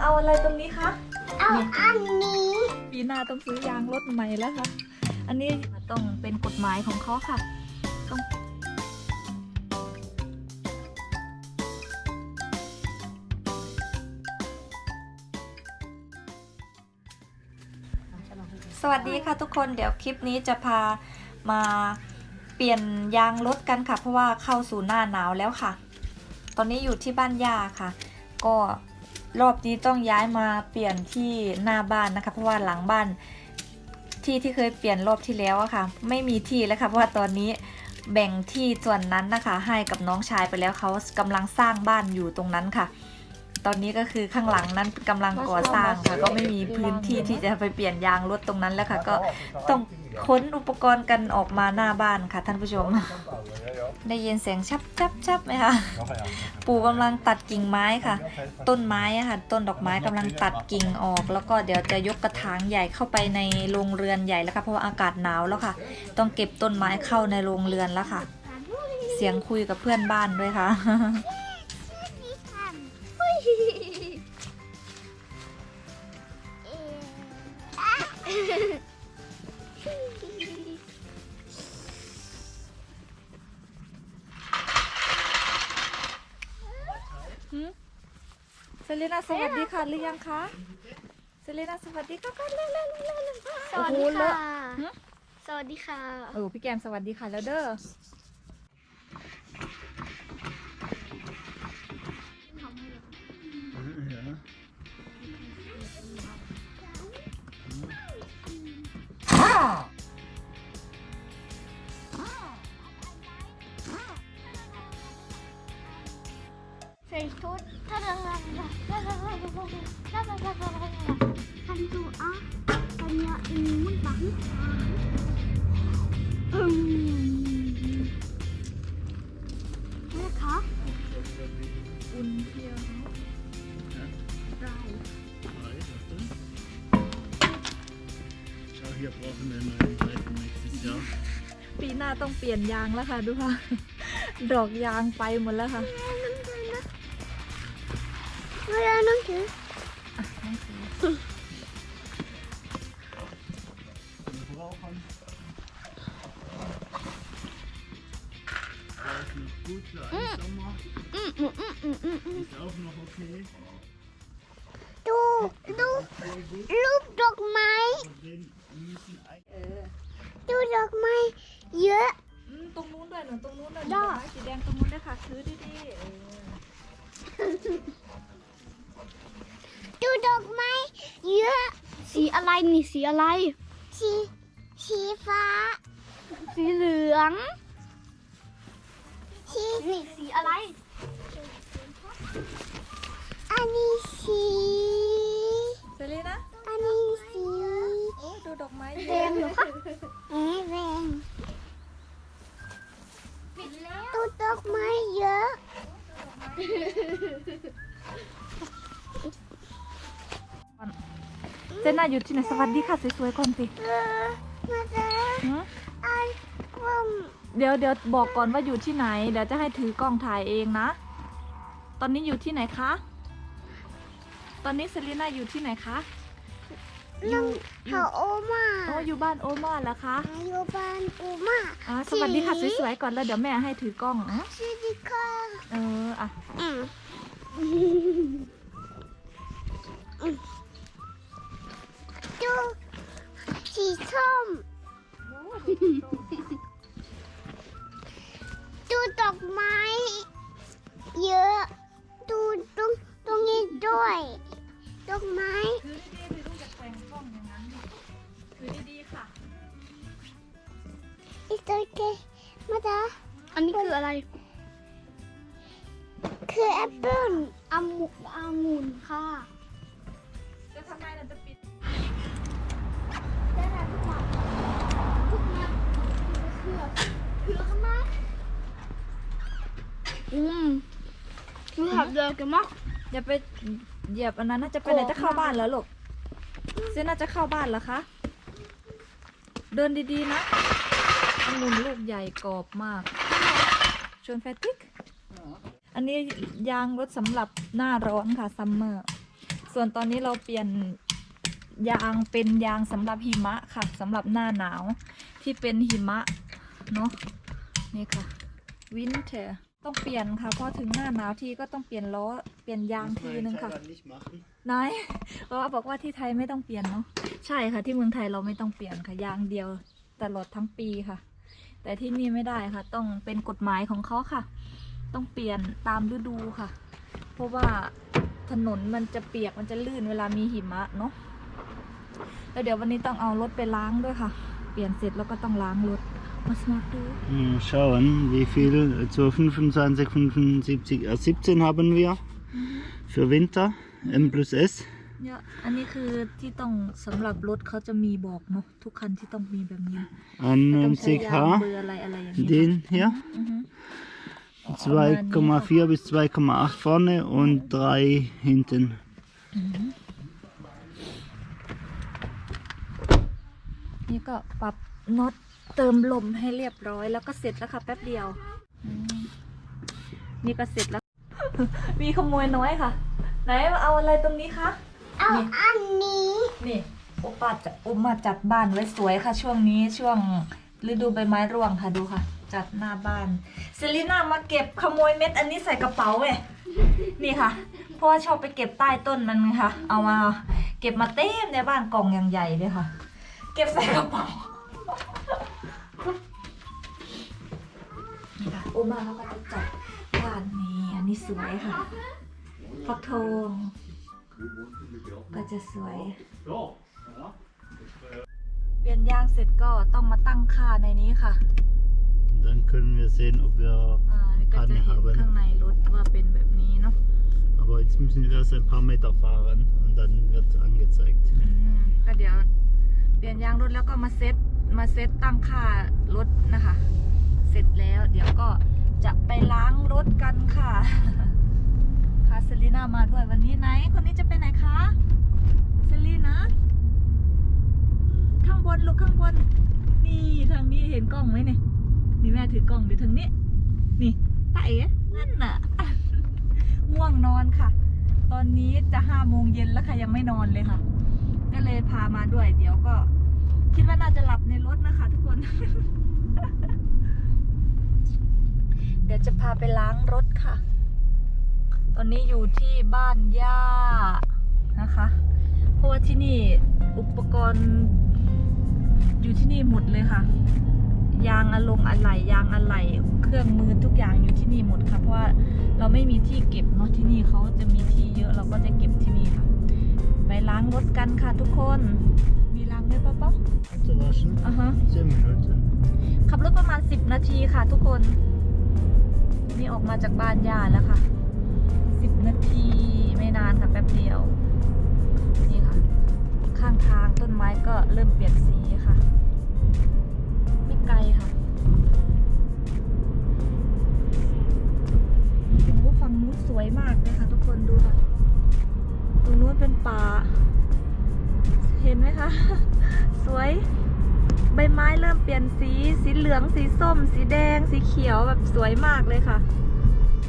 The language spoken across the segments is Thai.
เอาอะไรตรงนี้คะ เอาอันนี้ ปีหน้าต้องซื้อยางรถใหม่แล้วค่ะ อันนี้ต้องเป็นกฎหมายของเขาค่ะ ต้องสวัสดีค่ะทุกคนเดี๋ยวคลิปนี้จะพามาเปลี่ยนยางรถกันค่ะ เพราะว่าเข้าสู่หน้าหนาวแล้วค่ะ ตอนนี้อยู่ที่บ้านย่าค่ะ ก็รอบนี้ต้องย้ายมาเปลี่ยนที่หน้าบ้านนะคะ เพราะว่าหลังบ้านที่ที่เคยเปลี่ยนรอบที่แล้วอะค่ะ ไม่มีที่แล้วค่ะเพราะว่าตอนนี้แบ่งที่ส่วนนั้นนะคะ ให้กับน้องชายไปแล้วเขากำลังสร้างบ้านอยู่ตรงนั้นค่ะ ตอนนี้ก็คือข้างหลังนั้นกำลังก่อสร้างค่ะก็ไม่มีพื้นที่ที่จะไปเปลี่ยนยางรถตรงนั้นแล้วค่ะ ก็ต้องค้นอุปกรณ์กันออกมาหน้าบ้านค่ะ ท่านผู้ชม ได้ยินเสียงชับชับชับไหมคะปู่กำลังตัดกิ่งไม้ค่ะ ต้นไม้อะค่ะ ต้นดอกไม้กำลังตัดกิ่งออก แล้วก็เดี๋ยวจะยกกระถางใหญ่เข้าไปในโรงเรือนใหญ่แล้วค่ะเพราะว่าอากาศหนาวแล้วค่ะ ต้องเก็บต้นไม้เข้าในโรงเรือนแล้วค่ะ เสียงคุยกับเพื่อนบ้านด้วยค่ะนี่ทำหุ้ย เอ่ออะเซเลน่าสวัสดีค่ะหรือยังคะเซเลน่าสวัสดีค่ะก่อนเร็วเร็วเร็วเร็วสวัสดีโอ้โหเลค่ะอะหึสวัสดีค่ะ เออพี่แกมสวัสดีค่ะแล้วเด้อ ปลี่ยนยางแล้วค่ะดูค่ะ ดอกยางไปหมดแล้วค่ะเวลาน้องถือ Wir brauchen. Der ist noch gut für einen Sommer. อืมอืมอืมอืมอืมอืม Ist auch noch okay. ดูดู Sehr gut. รูปดอกไม้ Und den müssen ein เออดูดอกไม้เยอะ หนูตรงนู้นด้วยได้ดอกไม้สีแดงตรงนู้นด้วยค่ะถือดีๆเออดูดอกไม้เยอะสีอะไรนี่สีอะไร สีสีฟ้า สีเหลือง สีนี่สีอะไร อันนี้สีเซเลน่าอันนี้สีโอ้ดูดอกไม้แดงเหรอคะ เอ๊ะแดง ดูดอกไม้เยอะ เจน่าอยู่ที่ไหนสวัสดีค่ะสวยๆก่อนสิเออมาเจอหืออันผมเดี๋ยวเดี๋ยวบอกก่อนว่าอยู่ที่ไหน เดี๋ยวจะให้ถือกล้องถ่ายเองนะ ตอนนี้อยู่ที่ไหนคะ ตอนนี้เซรีน่าอยู่ที่ไหนคะ อยู่อเขายู่โอมาโอ้อยู่บ้านโอมาแล้วคะอยู่บ้านโอมาอ่าสวัสดีค่ะสวยๆก่อนแล้วเดี๋ยวแม่ให้ถือกล้องอะสวัสดีค่ะเอออะอืมดูสีส้มดูดอกไม้ เยอะ คืออะไรคือแอปเปิ้ลอามุอางุ่นค่ะจะทำไมเราจะปิดได้แล้วทุกอย่างทุกอย่างเคือเคือข้างหน้าอืมรู้หับเดินกันมั้งอย่าไปเหยียบอันนั้นน่าจะไปไหนจะเข้าบ้านแล้วลูกเซน่าจะเข้าบ้านเหรอคะ เดินดีๆนะองุ่นลูกใหญ่กรอบมาก ชวนแฟติกอันนี้ยางรถสำหรับหน้าร้อนค่ะซัมเมอร์ส่วนตอนนี้เราเปลี่ยนยางเป็นยางสำหรับหิมะค่ะสำหรับหน้าหนาวที่เป็นหิมะเนาะนี่ค่ะวินเทอร์ต้องเปลี่ยนค่ะเพราะถึงหน้าหนาวทีก็ต้องเปลี่ยนล้อเปลี่ยนยาง Muss ที man in นึงค่ะ Thailand nicht machen. นายเพราะว่าบอกว่าที่ไทยไม่ต้องเปลี่ยนเนาะใช่ค่ะที่เมืองไทยเราไม่ต้องเปลี่ยนค่ะยางเดียวตลอดทั้งปีค่ะ แต่ที่นี่ไม่ได้ค่ะ ต้องเป็นกฎหมายของเขาค่ะ ต้องเปลี่ยนตามฤดูค่ะ เพราะว่าถนนมันจะเปียกมันจะลื่นเวลามีหิมะเนาะแล้วเดี๋ยววันนี้ต้องเอารถไปล้างด้วยค่ะ เปลี่ยนเสร็จแล้วก็ต้องล้างรถมาสมัครดู Hm, schauen, wie viel, so 25, 75, äh, 17 haben wir für Winter, M plus S. เนี่ยอันนี้คือที่ต้องสำหรับรถเขาจะมีบอกเนาะทุกคันที่ต้องมีแบบนี้ไม่ต้องใช้ยางเบอ 91H, ร์อะไรอะไรอย่างนี้ค่ะ den hier, อือฮึ 2,4 bis 2,8 vorne und 3 hinten. นี่ก็ปรับน็อตเติมลมให้เรียบร้อยแล้วก็เสร็จแล้วค่ะแป๊บเดียวอืมนี่ก็เสร็จแล้ว มีขโมยน้อยค่ะ ไหนมาเอาอะไรตรงนี้คะ เอาอันนี้ นี่โอป้าจะโอมาจัดบ้านไว้สวยค่ะ ช่วงนี้ช่วงฤดูใบไม้ร่วงค่ะดูค่ะ จัดหน้าบ้านเซรีน่ามาเก็บขโมยเม็ดอันนี้ใส่กระเป๋าเว้ยนี่ค่ะเพราะว่าชอบไปเก็บใต้ต้นมันไงค่ะ เอามาเก็บมาเต็มในบ้านกล่องอย่างใหญ่เลยค่ะ เก็บใส่กระเป๋านี่ค่ะโอมาเขาก็จะจัดบ้านนี้อันนี้สวยค่ะฟักทอง ก็จะสวย เปลี่ยนยางเสร็จก็ต้องมาตั้งค่าในนี้ค่ะ Und dann können wir sehen, ob wir อ่าก็จะ Panne เห็น haben. ข้างในรถว่าเป็นแบบนี้เนาะ Aber jetzt müssen wir erst ein paar Meter fahren und dann wird angezeigt. อืมก็เดี๋ยวเปลี่ยนยางรถแล้วก็มาเซ็ตมาเซ็ตตั้งค่ารถนะคะ เสร็จแล้วเดี๋ยวก็จะไปล้างรถกันค่ะพา เซลีน่ามาด้วยวันนี้ไหน คนนี้จะไปไหนคะเซลีนะ ข้างบนลูกข้างบน นี่ทางนี้เห็นกล้องไหมเนี่ย นี่แม่ถือกล้องอยู่ทางนี้ นี่ตาเอ๋นั่นน่ะ ง่วงนอนค่ะ ตอนนี้จะห้าโมงเย็นแล้วค่ะยังไม่นอนเลยค่ะ ก็เลยพามาด้วย เดี๋ยวก็ คิดว่าน่าจะหลับในรถนะคะทุกคน เดี๋ยวจะพาไปล้างรถค่ะ ตอนนี้อยู่ที่บ้านย่านะคะ เพราะว่าที่นี่อุปกรณ์อยู่ที่นี่หมดเลยค่ะ ยางอะลงอะไหล่ยางอะไหล่เครื่องมือทุกอย่างอยู่ที่นี่หมดค่ะ เพราะว่าเราไม่มีที่เก็บเนาะที่นี่เขาจะมีที่เยอะเราก็จะเก็บที่นี่ค่ะ ไปล้างรถกันค่ะทุกคน มีล้างด้วยปะป๊อ Zu waschen? อะฮะ10 Minuten. ขับรถประมาณ 10 นาทีค่ะทุกคน นี่ออกมาจากบ้านย่าแล้วค่ะ 10 นาทีไม่นานค่ะแป๊บเดียว นี่ค่ะ ข้างทางต้นไม้ก็เริ่มเปลี่ยนสีค่ะ ไม่ไกลค่ะโอ้ฝั่งนู้นสวยมากเลยค่ะ ทุกคนดูค่ะตรงนู้นเป็นป่า เห็นไหมคะ สวยใบไม้เริ่มเปลี่ยนสี สีเหลือง สีส้ม สีแดง สีเขียวแบบสวยมากเลยค่ะ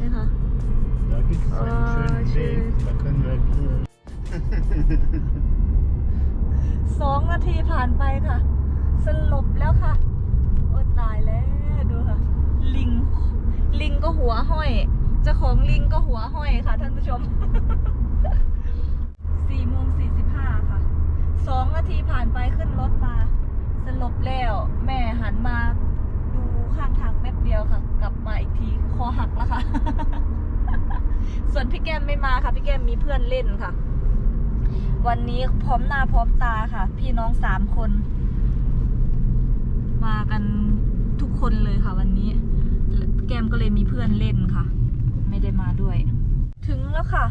นี่ค่ะ Da gibt es einen Oh, schönen schön. Weg. Da können wir grillen. สองนาทีผ่านไปค่ะ สลบแล้วค่ะ โอ้ตายแล้วดูค่ะ ลิง ลิงก็หัวห้อยเจ้าของลิงก็หัวห้อยค่ะ ท่านผู้ชม สี่โมงสี่สิบห้าค่ะ สองนาทีผ่านไปขึ้นรถมา สลบแล้ว แม่หันมาดูข้างทางแป๊บเดียวค่ะ กลับมาอีกทีคอหักแล้วค่ะ ส่วนพี่แก้ ม่มาค่ะ พี่แก้มมีเพื่อนเล่นค่ะ วันนี้พร้อมหน้าพร้อมตาค่ะ พี่น้องสามคน มากันทุกคนเลยค่ะ วันนี้ แก้มก็เลยมีเพื่อนเล่นค่ะ ไม่ได้มาด้วย ถึงแล้วค่ะ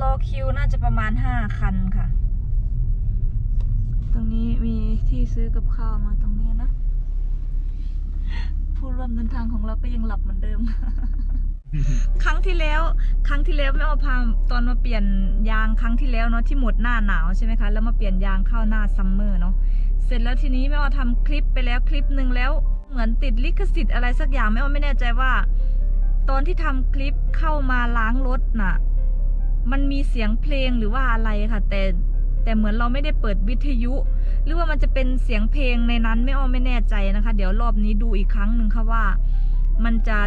รอคิวน่าจะประมาณห้าคันค่ะ ตรงนี้มีที่ซื้อกับข้าวมาตรง นี้นะพูดว่าร่วมเดินทางของเราก็ยังหลับเหมือนเดิม ครั้งที่แล้ว ครั้งที่แล้วแม่เอาพาตอนมาเปลี่ยนยางครั้งที่แล้วเนาะที่หมดหน้าหนาวใช่ไหมคะ แล้วมาเปลี่ยนยางเข้าหน้าซัมเมอร์เนาะ เสร็จแล้วทีนี้แม่เอาทำคลิปไปแล้วคลิปหนึ่งแล้ว เหมือนติดลิขสิทธิ์อะไรสักอย่างแม่เอาไม่แน่ใจว่า ตอนที่ทำคลิปเข้ามาล้างรถน่ะ มันมีเสียงเพลงหรือว่าอะไรค่ะ แต่แต่เหมือนเราไม่ได้เปิดวิทยุ หรือว่ามันจะเป็นเสียงเพลงในนั้นไม่อ้อไม่แน่ใจนะคะ เดี๋ยวรอบนี้ดูอีกครั้งหนึ่งค่ะว่า มันจะ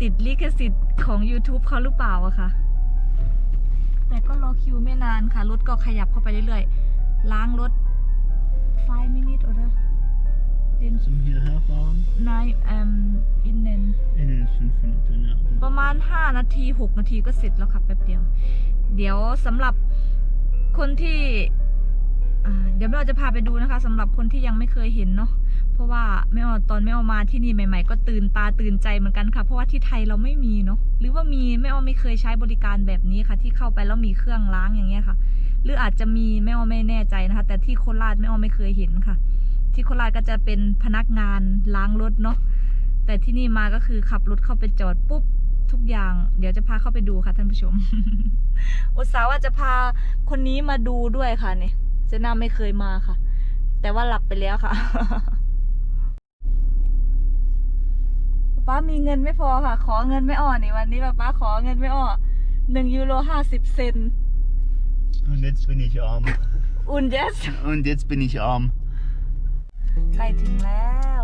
ติดลิขสิทธิ์ของ YouTube เขาหรือเปล่าอะค่ะ แต่ก็รอคิวไม่นานค่ะ รถก็ขยับเข้าไปเรื่อยๆ ล้างรถ 5 minutes oder den Zum hierher fahren? nein ähm innen In 5 Minuten, ja. ประมาณ 5 นาที 6 นาทีก็เสร็จแล้วค่ะแป๊บเดียว เดี๋ยวสำหรับคนที่อ่า เดี๋ยวแม่ออจะพาไปดูนะคะสำหรับคนที่ยังไม่เคยเห็นเนาะเพราะว่าแม่ออตอนแม่ออมาที่นี่ใหม่ ๆ ก็ตื่นตาตื่นใจเหมือนกันค่ะ เพราะว่าที่ไทยเราไม่มีเนาะหรือว่ามีแม่ออไม่เคยใช้บริการแบบนี้ค่ะ ที่เข้าไปแล้วมีเครื่องล้างอย่างเงี้ยค่ะ หรืออาจจะมีแม่ออไม่แน่ใจนะคะ แต่ที่โคราชแม่ออไม่เคยเห็นค่ะ ที่โคราชก็จะเป็นพนักงานล้างรถเนาะแต่ที่นี่มาก็คือขับรถเข้าไปจอดปุ๊บทุกอย่างเดี๋ยวจะพาเข้าไปดูค่ะท่านผู้ชม อุตส่าห์ว่าจะพาคนนี้มาดูด้วยค่ะเนี่ย เจน่าไม่เคยมาค่ะ แต่ว่าหลับไปแล้วค่ะ ป้ามีเงินไม่พอค่ะ ขอเงินไม่อ่อนนี่วันนี้ป้าป้าขอเงินไม่อ่อหนึ่งยูโรห้าสิบเซน Und jetzt bin ich arm. อุ่นเจส Und jetzt bin ich arm. ใกล้ถึงแล้ว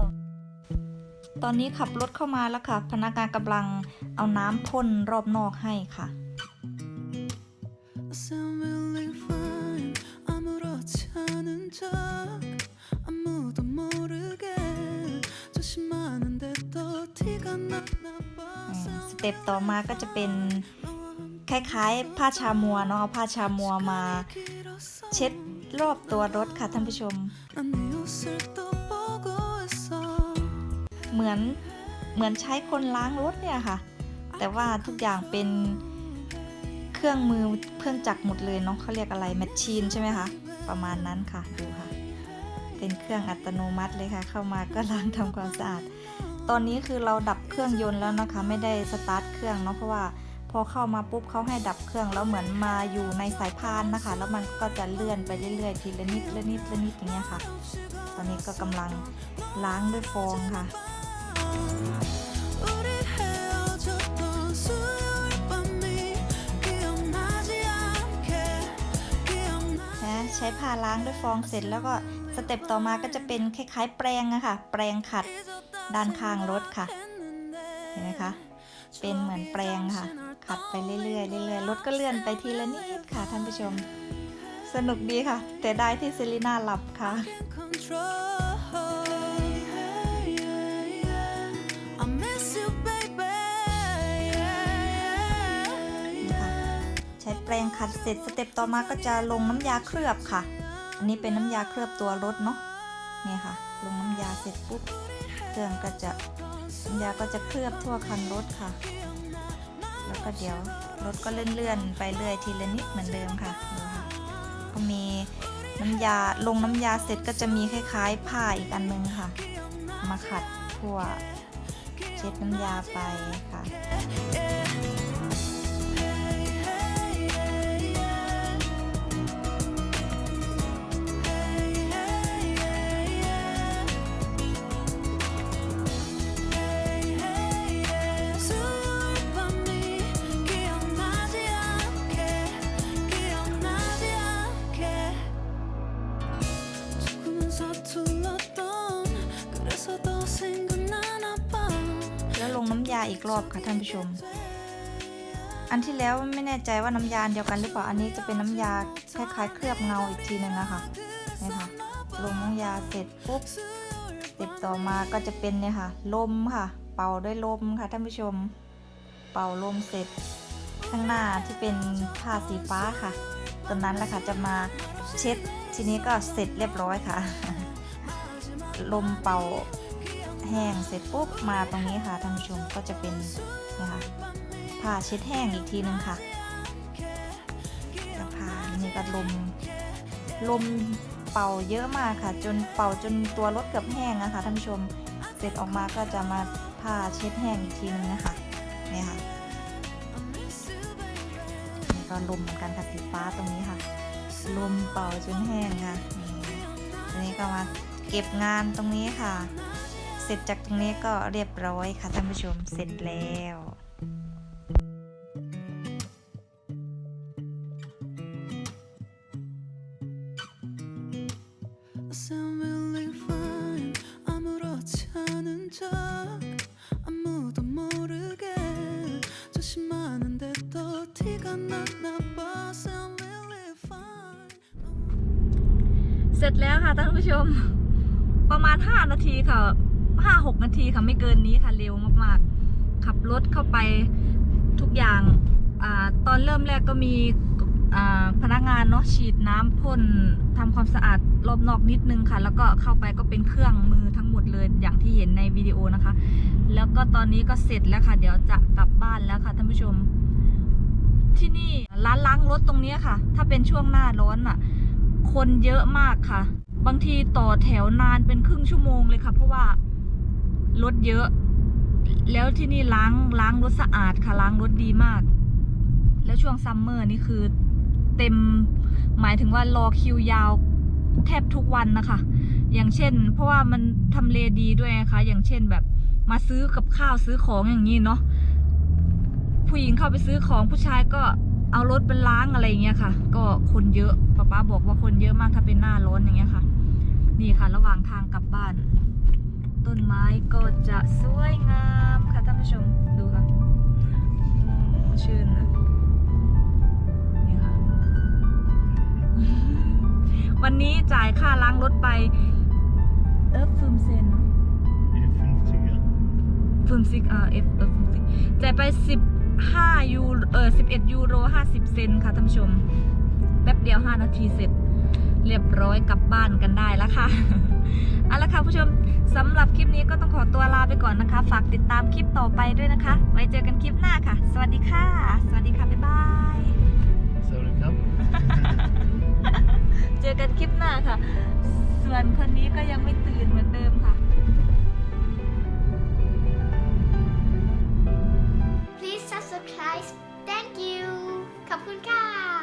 ตอนนี้ขับรถเข้ามาแล้วค่ะ พนักงานกำลังเอาน้ำพ่นรอบนอกให้ค่ะ 척 아무도 모르게 조심하는데 또 티가 나나 봐 อืมสเต็ปต่อมาก็จะเป็นคล้ายๆ ผ้าชามัวเนาะเอาผ้าชามัวมา เช็ดรอบตัวรถค่ะท่านผู้ชม 난 네 옷을 또 보고 있어 เหมือนเหมือนใช้คนล้างรถเนี่ยค่ะ แต่ว่าทุกอย่างเป็นเครื่องมือเครื่องจักรหมดเลยเนาะเขาเรียกอะไรแมชชีนใช่ไหมคะ ประมาณนั้นค่ะดูค่ะ เป็นเครื่องอัตโนมัติเลยค่ะ เข้ามาก็ล้างทำความสะอาด ตอนนี้คือเราดับเครื่องยนต์แล้วนะคะ ไม่ได้สตาร์ทเครื่องเนาะเพราะว่าพอเข้ามาปุ๊บเขาให้ดับเครื่องแล้วเหมือนมาอยู่ในสายพานนะคะ แล้วมันก็จะเลื่อนไปเรื่อยๆทีละนิดละนิดละนิดอย่างเงี้ยค่ะ ตอนนี้ก็กำลังล้างด้วยฟองค่ะ ใช้ผ้าล้างด้วยฟองเสร็จ แล้วก็สเต็ปต่อมาก็จะเป็นคล้ายๆ แปรงอะค่ะ แปรงขัดด้านข้างรถค่ะ เห็นไหมคะ เป็นเหมือนแปรงค่ะ ขัดไปเรื่อยๆเรื่อยๆรถก็เลื่อนไปทีละนิดค่ะท่านผู้ชม สนุกดีค่ะ แต่ได้ที่เซรีน่าหลับค่ะ ปรงขัดเสร็จสเต็ปต่อมาก็จะลงน้ำยาเคลือบค่ะ อันนี้เป็นน้ำยาเคลือบตัวรถเนาะนี่ค่ะ ลงน้ำยาเสร็จปุ๊บเครื่องก็จะน้ำยาก็จะเคลือบทั่วคันรถค่ะ แล้วก็เดี๋ยวรถก็เลื่อนๆไปเรื่อยทีละนิดเหมือนเดิมค่ะดูค่ะก็มีน้ำยาลงน้ำยาเสร็จก็จะมีคล้ายๆผ้าอีกอันนึงค่ะ มาขัดทั่วเช็ดน้ำยาไปค่ะ กรอบค่ะท่านผู้ชม อันที่แล้วไม่แน่ใจว่าน้ำยาเดียวกันหรือเปล่า อันนี้จะเป็นน้ำยาคล้ายๆ เคลือบเงาอีกทีหนึ่งนะคะนี่ค่ะ ลงน้ำยาเสร็จปุ๊บติดต่อมาก็จะเป็นเนี่ยค่ะ ลมค่ะ เป่าด้วยลมค่ะท่านผู้ชม เป่าลมเสร็จ ข้างหน้าที่เป็นผ้าสีฟ้าค่ะตรงนั้นแหละค่ะจะมาเช็ดทีนี้ก็เสร็จเรียบร้อยค่ะ ลมเป่า แห้งเสร็จปุ๊บมาตรงนี้ค่ะท่านผู้ชมก็จะเป็นนะคะผ้าเช็ดแห้งอีกทีนึงค่ะแล้วผ้านี่ก็ลมลมเป่าเยอะมากค่ะ จนเป่าจนตัวรถเกือบแห้งนะคะท่านผู้ชมเสร็จออกมาก็จะมาผ้าเช็ดแห้งอีกทีนึงนะคะเนี่ยค่ะนี่ก็ลมเหมือนกันค่ะสีฟ้าตรงนี้ค่ะ ลมเป่าจนแห้งค่ะนี่อันนี้ก็มาเก็บงานตรงนี้ค่ะ ร็จจากตรงนี้ก็เรียบร้อยค่ะท่านผู้ชมเสร็จแล้วเสร็จแล้วค่ะท่านผู้ชม ประมาณ 5 นาทีค่ะ 5-6 นาทีค่ะไม่เกินนี้ค่ะเร็วมากๆ ขับรถเข้าไปทุกอย่างอตอนเริ่มแรกก็มีพนักงานเนาะฉีดน้ำพ่นทำความสะอาดรอบนอกนิดนึงค่ะ แล้วก็เข้าไปก็เป็นเครื่องมือทั้งหมดเลยอย่างที่เห็นในวิดีโอนะคะ แล้วก็ตอนนี้ก็เสร็จแล้วค่ะ เดี๋ยวจะกลับบ้านแล้วค่ะท่านผู้ชม ที่นี่ร้านล้างรถตรงนี้ค่ะ ถ้าเป็นช่วงหน้าร้อนอะ คนเยอะมากค่ะ บางทีต่อแถวนานเป็นครึ่งชั่วโมงเลยค่ะ เพราะว่า รถเยอะ แล้วที่นี่ล้างล้างรถสะอาดค่ะล้างรถดีมาก แล้วช่วงซัมเมอร์นี่คือเต็มหมายถึงว่ารอคิวยาวแทบทุกวันนะคะ อย่างเช่น เพราะว่ามันทำเลดีด้วยนะคะ อย่างเช่นแบบมาซื้อกับข้าวซื้อของอย่างนี้เนาะผู้หญิงเข้าไปซื้อของผู้ชายก็เอารถไปล้างอะไรอย่างเงี้ยค่ะ ก็คนเยอะป้าป้าบอกว่าคนเยอะมากถ้าเป็นหน้าร้อนอย่างเงี้ยค่ะ นี่ค่ะ ระหว่างทางกลับบ้าน ต้นไม้ก็จะสวยงามค่ะท่านผู้ชมดูค่ะอืมชื่นนะนี่ค่ะ วันนี้จ่ายค่าล้างรถไป เอฟฟืมเซนนะ 50er. ฟืมซิกเออเอฟเอฟฟืมซิกจ่ายไปสิบห้ายูเออสิบเอ็ดยูโรห้าสิบเซนค่ะท่านผู้ชม แป๊บเดียวห้านาทีเสร็จ เรียบร้อยกลับบ้านกันได้แล้วค่ะ เอาละค่ะผู้ชมสำหรับคลิปนี้ก็ต้องขอตัวลาไปก่อนนะคะ ฝากติดตามคลิปต่อไปด้วยนะคะ ไว้เจอกันคลิปหน้าค่ะ สวัสดีค่ะ สวัสดีค่ะ บ๊ายบาย Sorry, Cup. เจอกันคลิปหน้าค่ะ ส่วนคนนี้ก็ยังไม่ตื่นเหมือนเดิมค่ะ please subscribe thank you ขอบคุณค่ะ